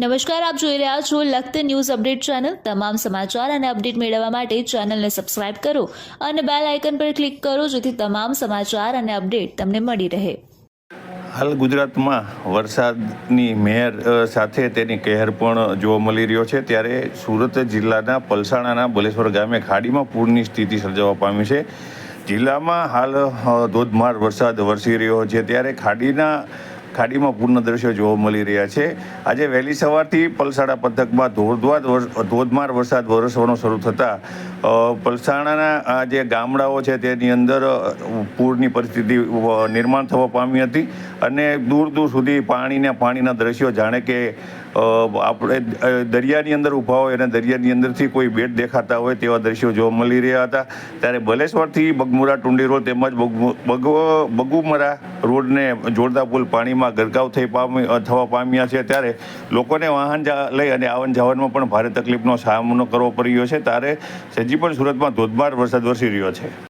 નમસ્કાર, આપ જોઈ રહ્યા છો લખત ન્યૂઝ અપડેટ ચેનલ. તમામ સમાચાર અને અપડેટ મેળવવા માટે ચેનલને સબસ્ક્રાઇબ કરો અને બેલ આઇકન પર ક્લિક કરો જેથી તમામ સમાચાર અને અપડેટ તમને મળી રહે. હાલ ગુજરાતમાં વરસાદની મહેર સાથે તેની કહેર પણ જોવા મળી રહ્યો છે. ત્યારે સુરત જિલ્લાના પલસાણાના બલેશ્વર ગામે ખાડીમાં પૂરની સ્થિતિ સર્જાવા પામી છે. જિલ્લામાં હાલ ધોધમાર વરસાદ વરસી રહ્યો છે. ત્યારે ખાડીના ખાડીમાં પૂરના દ્રશ્યો જોવા મળી રહ્યા છે. આજે વહેલી સવારથી પલસાણા પંથકમાં ધોધમાર ધોધમાર વરસાદ વરસવાનો શરૂ થતાં પલસાણાના જે ગામડાઓ છે તેની અંદર પૂરની પરિસ્થિતિ નિર્માણ થવા પામી હતી અને દૂર દૂર સુધી પાણીના પાણીના દ્રશ્યો જાણે કે આપણે દરિયાની અંદર ઊભા હોય અને દરિયાની અંદરથી કોઈ બેટ દેખાતા હોય તેવા દ્રશ્યો જોવા મળી રહ્યા હતા. ત્યારે બલેશ્વરથી બગમુરા ટુંડી રોડ તેમજ બગ બગુમરા રોડને જોડતા પુલ પાણીમાં ગરકાવ થઈ પામી થવા પામ્યા છે. ત્યારે લોકોને વાહન લઈ અને આવન જાવનમાં પણ ભારે તકલીફનો સામનો કરવો પડી રહ્યો છે. ત્યારે હજી પણ સુરતમાં ધોધમાર વરસાદ વરસી રહ્યો છે.